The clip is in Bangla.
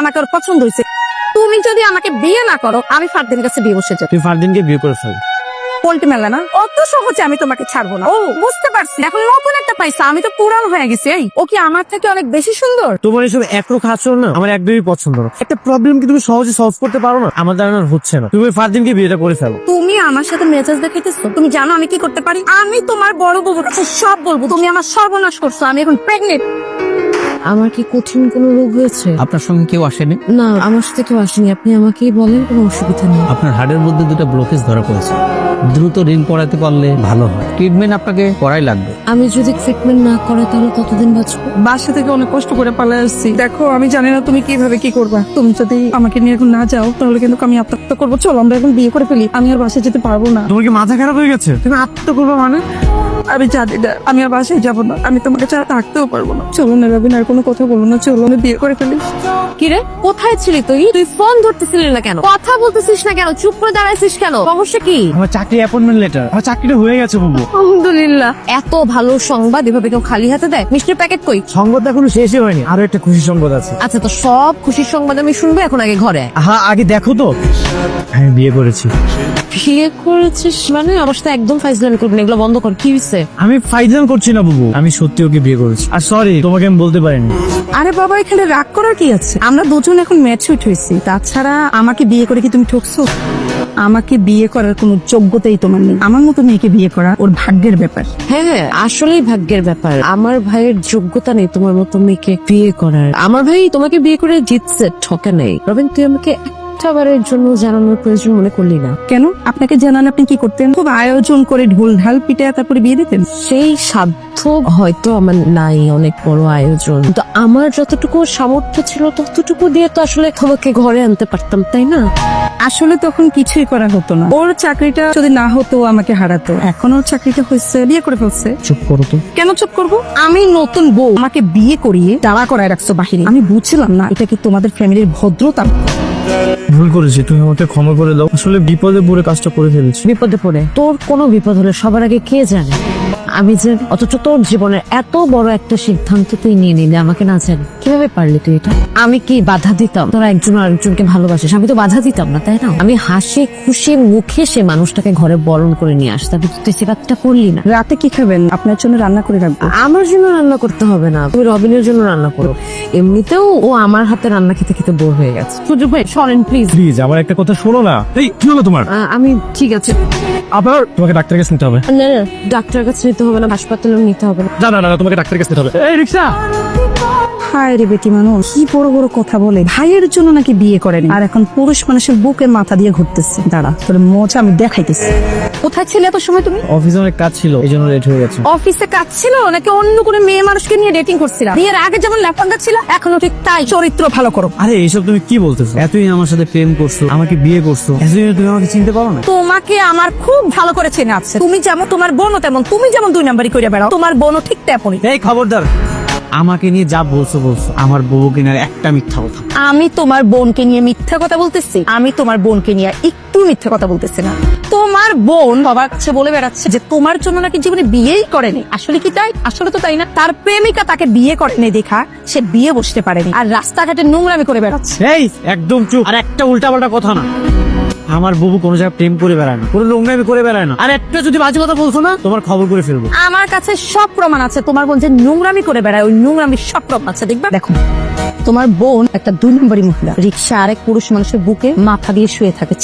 আমাকে ওর পছন্দ হয়েছে। তুমি যদি আমাকে বিয়ে না করো আমি ফারদিনের কাছে বিয়ে বসে যাব। তুই ফারদিনকে বিয়ে করে ফেল। পোল্ট্রি মেলা না? অত সহজে আমি তোমাকে ছাড়বো না। ও। বুঝতে পারছি এখন নতুন একটা পাইছা আমি তো পুরান হয়ে গেছি এই। ও কি আমার থেকে অনেক বেশি সুন্দর? তোমার এসব একরোখ আচরণ না? আমার একদমই পছন্দ না। একটা প্রবলেম কি তুমি সহজে সলভ করতে পারো না? আমার দ্বারা না হচ্ছে না। তুমি ওই ফারদিনকে বিয়েটা করে ফেলো। তুমি আমার সাথে মেজাজ দেখাইতেছো? তুমি জানো আমি কি করতে পারি? আমি তোমার বড় বউর কাছে সব বলব। তুমি আমার সর্বনাশ করছ আমি এখন প্রেগনেন্ট আমার কি কঠিন কোনো রোগ হয়েছে? আপনার সঙ্গে কেউ আসেনি? না আমার সাথে কেউ আসেনি। আপনি আমাকেই বলেন কোনো অসুবিধা নেই। আপনার হাড়ের মধ্যে দুটো ব্লকেজ ধরা পড়েছে। দ্রুত ঋণ পড়াতে পারলে ভালো হয়। ট্রিটমেন্ট আপনাকে করাই লাগবে। আমি যদি ট্রিটমেন্ট না করাই তাহলে কতদিন বাঁচবো? বাসা থেকে অনেক কষ্ট করে পালিয়ে আসছি। দেখো আমি জানি না তুমি কীভাবে কি করবা। তুমি যদি আমাকে নিয়ে এখন না যাও তাহলে কিন্তু আমি আত্মহত্যা করব। চলো আমরা এখন বিয়ে করে ফেলি। আমি আর বাসায় যেতে পারব না। তোমার কি মাথা খারাপ হয়ে গেছে? তুমি আত্মহত্যা করব মানে? আমি জানি না আমি আর বাসায় যাব না। আমি তোমাকে ছাড়া থাকতেও পারব না। চলো না রবিন আর কোনো কথা বলব না চলো আমি বিয়ে করে ফেলি। কিরে কোথায় ছিলি তুই? তুই ফোন ধরতেছিলি না কেন? কথা বলতেছিস না কেন? চুপ করে দাঁড়াইছিস কেন? সমস্যা কি? আমার চাকরি অ্যাপয়েন্টমেন্ট লেটার আমার চাকরিটা হয়ে গেছে বুবু আলহামদুলিল্লাহ। এত ভালো সংবাদ এভাবে কেউ খালি হাতে দেয়? মিষ্টির প্যাকেট কই? সংবাদ এখনও শেষই হয়নি আরও একটা খুশি সংবাদ আছে। আচ্ছা তো সব খুশির সংবাদ আমি শুনব এখন আগে ঘরে। হ্যাঁ আগে দেখো তো। আমি বিয়ে করেছি। বিয়ে করেছিস? মানে আমার সাথে একদম ফাইজলামি করবি না এগুলো বন্ধ কর। কি হয়েছে আমি ফাইজান করছি না বুবু। আমি সত্যি ওকে বিয়ে করেছি। আর সরি তোমাকে আমি বলতে পারিনি। আরে বাবা এখানে রাগ করার কি আছে? আমরা দুজন এখন ম্যাচুইট হয়েছি। তাছাড়া আমাকে বিয়ে করে কি তুমি ঠকছো? আমাকে বিয়ে করার কোনো যোগ্যতাই তোমার নেই। আমার মতো মেয়েকে বিয়ে করা ওর ভাগ্যের ব্যাপার। হ্যাঁ হ্যাঁ আসলেই ভাগ্যের ব্যাপার। আমার ভাইয়ের যোগ্যতা নেই তোমার মতো মেয়েকে বিয়ে করার। আমার ভাই তোমাকে বিয়ে করে জিতছে ঠকে নেই। রবিন তুই আমাকে জন্য জানানোর প্রয়োজন মনে করলি না। কেন? আপনাকে জানান আপনি কি করতেন? খুব আয়োজন করে ঢোল ঢাল পিটে তারপরে বিয়ে দিতেন? সেই সাধ্য হয়তো আমার নাই অনেক বড় আয়োজন। তো আমার যতটুকু সামর্থ্য ছিল ততটুকু দিয়ে তো আসলে তোমাকে ঘরে আনতে পারতাম তাই না? আসলে তখন কিছুই করা হতো না। ওর চাকরিটা যদি না হতো আমাকে হারাতো। এখন ওর চাকরিটা হয়েছে বিয়ে করে ফেলছে। চুপ করো তো। কেন চুপ করব? আমি নতুন বউ। আমাকে বিয়ে করিয়ে দাঁড়া করায় রাখছো বাহিরে। আমি বুঝছিলাম না এটা কি তোমাদের ফ্যামিলির ভদ্রতা? ভুল করেছি, তুমি আমাকে ক্ষমা করে দাও। আসলে বিপদে পড়ে কাজটা করে ফেলেছি। বিপদে পড়ে? তোর কোনো বিপদ হলে সবার আগে কে জানে? আমি যে অথচ তোর জীবনের এত বড় একটা সিদ্ধান্ত তুই নিয়ে নিলে আমাকে না জানি কীভাবে পারলি তুই এটা? আমি কি বাধা দিতাম? তোরা একজন আরেকজনকে ভালোবাসিস? আমি তো বাধা দিতাম না তাই না? আমি হাসি খুশি মুখে সে মানুষটাকে ঘরে বরণ করে নিয়ে আসতাম কিন্তু তুই সে কাজটা করলি না। রাতে কি খাবেন? আপনার জন্য রান্না করে রাখব। আমার জন্য রান্না করতে হবে না। তুমি রবিনের জন্য রান্না করো। এমনিতেও ও আমার হাতে রান্না খেতে খেতে বোর হয়ে গেছে। সুযোগ ভাই সরেন প্লিজ প্লিজ আমার একটা কথা শোনো না। এই কি হলো তোমার? আমি ঠিক আছে। আবার তোমাকে ডাক্তারের কাছে নিতে হবে। না না ডাক্তারের কাছে নিতে হবে না হাসপাতালেও নিতে হবে না না না তোমাকে ডাক্তারের কাছে নিতে হবে। এই রিক্সা! হায় রে বেটি মানুষ। কি বড় বড় কথা বলে। ভাইয়ের জন্য নাকি বিয়ে করেন। আর এখন পুরুষ মানুষের বুকে মাথা দিয়ে ঘুরতেছে। দাঁড়া তোর মজা আমি দেখাইতেছি। কোথায় ছিলে এত সময় তুমি? অফিসে অনেক কাজ ছিল এই জন্য লেট হয়ে গেছে। অফিসে কাজ ছিল? নাকি অন্য কোনো মেয়ে মানুষকে নিয়ে ডেটিং করছিলাম বিয়ের আগে যেমন ল্যাপাঙ্গা ছিল এখনও ঠিক তাই। চরিত্র ভালো করো। আরে এইসব তুমি কি বলতেছো? এতদিন আমার সাথে প্রেম করছ আমাকে বিয়ে করছ। এতদিন তুমি আমাকে চিনতে পারো না? তোমাকে আমার খুব ভালো করে চেনা আছে। তুমি যেমন তোমার বোনও তেমন। তুমি যেমন দুই নাম্বারই করে বেড়াও তোমার বোনও ঠিক তেমনই। এই খবরদার। আমাকে নিয়ে যা বলছো বলছো। আমার বউ কিনার একটা মিথ্যা কথা। আমি তোমার বোনকে নিয়ে মিথ্যা কথা বলতেছি। আমি তোমার বোনকে নিয়ে একটু মিথ্যা কথা বলতেছি না। তোমার বোন সবার কাছে বলে বেড়াচ্ছে যে তোমার জন্য নাকি জীবনে বিয়েই করেনি। আসলে কি তাই? আসলে তো তাই না। তার প্রেমিকা তাকে বিয়ে করেনি দেখা সে বিয়ে বসতে পারেনি। আর রাস্তাঘাটে নোংরামি করে বেড়াচ্ছে। এই একদম চুপ। আর একটা উল্টাপাল্টা কথা না। আমার বুবু কোনো জায়গায় প্রেম করে বেড়ায় না কোনো নোংরামি করে বেড়ায় না। আর একটা যদি বাজে কথা বলছো না তোমার খবর করে ফেলব। আমার কাছে সব প্রমাণ আছে। তোমার বোন যে নোংরামি করে বেড়ায় ওই নোংরামি সব প্রমাণ আছে দেখবা? দেখো তোমার বোন একটা দুই নম্বরই মহিলা। রিক্সা আরেক পুরুষ মানুষের বুকে মাথা দিয়ে শুয়ে থাকে।